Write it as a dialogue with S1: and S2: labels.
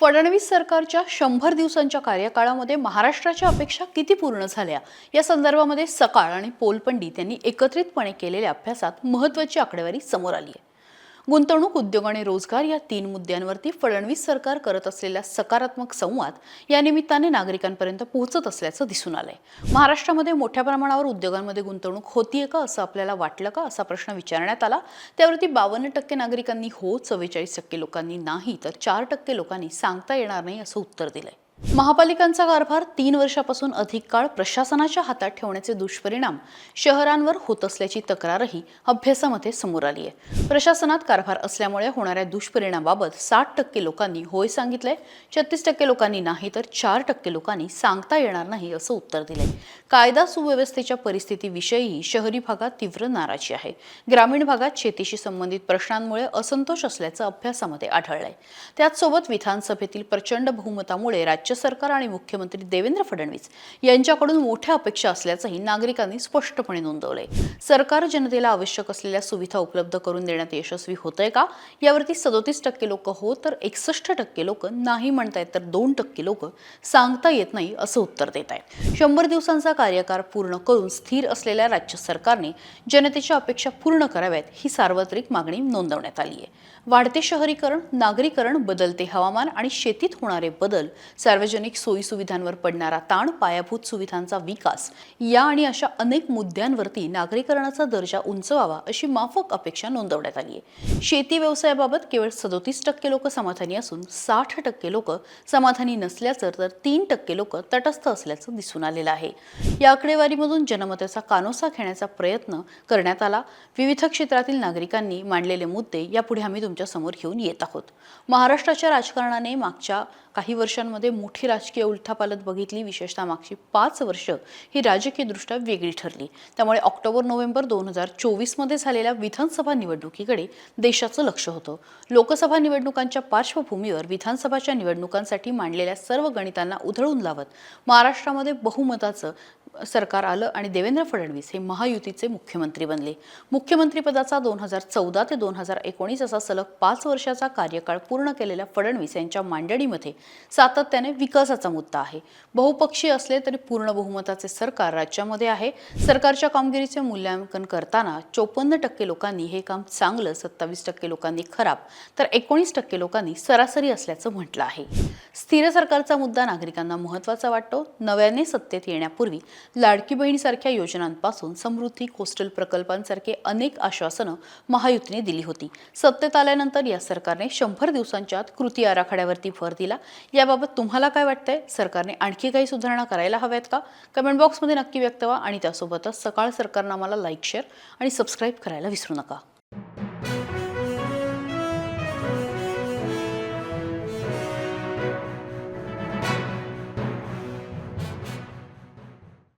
S1: फडणवीस सरकारच्या शंभर दिवसांच्या कार्यकाळामध्ये महाराष्ट्राच्या अपेक्षा किती पूर्ण झाल्या? या संदर्भामध्ये सकाळ आणि पोलपंडित यांनी एकत्रितपणे केलेल्या अभ्यासात महत्त्वाची आकडेवारी समोर आली आहे. गुंतवणूक उद्योग आणि रोजगार या तीन मुद्द्यांवरती फडणवीस सरकार करत असलेला सकारात्मक संवाद या निमित्ताने नागरिकांपर्यंत पोहोचत असल्याचं दिसून आलंय. महाराष्ट्रामध्ये मोठ्या प्रमाणावर उद्योगांमध्ये गुंतवणूक होतीये का असं आपल्याला वाटलं का असा प्रश्न विचारण्यात आला. त्यावरती बावन्न टक्के नागरिकांनी हो चव्वेचाळीस टक्के लोकांनी नाही तर चार टक्के लोकांनी सांगता येणार नाही असं उत्तर दिलंय. महापालिकांचा कारभार तीन वर्षापासून अधिक काळ प्रशासनाच्या हातात ठेवण्याचे दुष्परिणाम शहरांवर होत असल्याची तक्रारही अभ्यासामध्ये समोर आली आहे. प्रशासनात कारभार असल्यामुळे होणाऱ्या दुष्परिणामाबाबत साठ टक्के लोकांनी होय सांगितलंय. छत्तीस टक्के लोकांनी नाही तर चार टक्के लोकांनी सांगता येणार नाही असं उत्तर दिलंय. कायदा सुव्यवस्थेच्या परिस्थितीविषयीही शहरी भागात तीव्र नाराजी आहे. ग्रामीण भागात शेतीशी संबंधित प्रश्नांमुळे असंतोष असल्याचं अभ्यासामध्ये आढळलंय. त्याचसोबत विधानसभेतील प्रचंड बहुमतामुळे राज्य राज्य सरकार आणि मुख्यमंत्री देवेंद्र फडणवीस यांच्याकडून मोठ्या अपेक्षा असल्याचंही नागरिकांनी स्पष्टपणे नोंदवलंय. सरकार जनतेला आवश्यक असलेल्या सुविधा उपलब्ध करून देण्यात यशस्वी होत आहे का? यावरती सदोतीस टक्के लोक हो तर एकसष्ट टक्के लोक नाही म्हणतायत तर दोन टक्के लोक सांगता येत नाही असं उत्तर देत आहेत शंभर दिवसांचा कार्यकाळ पूर्ण करून स्थिर असलेल्या राज्य सरकारने जनतेच्या अपेक्षा पूर्ण कराव्यात ही सार्वत्रिक मागणी नोंदवण्यात आली आहे वाढते शहरीकरण नागरीकरण बदलते हवामान आणि शेतीत होणारे बदल सार्वजनिक सार्वजनिक सोयीसुविधांवर पडणारा ताण पायाभूत सुविधांचा विकास या आणि अशा अनेक मुद्द्यांवरती नागरीकरणाचा दर्जा उंचवावा अशी माफक अपेक्षा नोंदवण्यात आली आहे. शेती व्यवसायाबाबत केवळ सदोतीस टक्के लोक समाधानी असून साठ टक्के लोक समाधानी नसल्याचं तर तीन टक्के लोक तटस्थ असल्याचं दिसून आलेलं आहे. या आकडेवारीमधून जनमताचा कानोसा घेण्याचा प्रयत्न करण्यात आला. विविध क्षेत्रातील नागरिकांनी मांडलेले मुद्दे यापुढे आम्ही तुमच्यासमोर घेऊन येत आहोत. महाराष्ट्राच्या राजकारणाने मागच्या काही वर्षांमध्ये मोठी राजकीय उलथापालत बघितली विशेषतः मागची पाच वर्ष ही राजकीयदृष्ट्या वेगळी ठरली. त्यामुळे ऑक्टोबर नोव्हेंबर दोन हजार चोवीसमध्ये झालेल्या विधानसभा निवडणुकीकडे देशाचं लक्ष होतं. लोकसभा निवडणुकांच्या पार्श्वभूमीवर विधानसभाच्या निवडणुकांसाठी मांडलेल्या सर्व गणितांना उधळून लावत महाराष्ट्रामध्ये बहुमताचं सरकार आलं आणि देवेंद्र फडणवीस हे महायुतीचे मुख्यमंत्री बनले. मुख्यमंत्रीपदाचा दोन हजार चौदा ते दोन हजार एकोणीस असा सलग पाच वर्षाचा कार्यकाळ पूर्ण केलेल्या फडणवीस यांच्या मांडणीमध्ये सातत्याने विकासाचा मुद्दा आहे. बहुपक्षीय असले तरी पूर्ण बहुमताचे सरकार राज्यामध्ये आहे. सरकारच्या कामगिरीचे मूल्यांकन करताना चोपन्न टक्के लोकांनी हे काम चांगलं सत्तावीस टक्के लोकांनी खराब तर एकोणीस टक्के लोकांनी सरासरी असल्याचं म्हटलं आहे. स्थिर सरकारचा मुद्दा नागरिकांना महत्त्वाचा वाटतो. नव्याने सत्तेत येण्यापूर्वी लाडकी बहिणीसारख्या योजनांपासून समृद्धी कोस्टल प्रकल्पांसारखे अनेक आश्वासनं महायुतीने दिली होती. सत्तेत आल्यानंतर या सरकारने शंभर दिवसांच्या आत कृती आराखड्यावरती भर दिला. याबाबत तुम्हाला काय वाटतंय? सरकारने आणखी काही सुधारणा करायला हव्यात का? कमेंट बॉक्समध्ये नक्की व्यक्त व्हा आणि त्यासोबतच सकाळ सरकारनामाला लाईक शेअर आणि सबस्क्राईब करायला विसरू नका.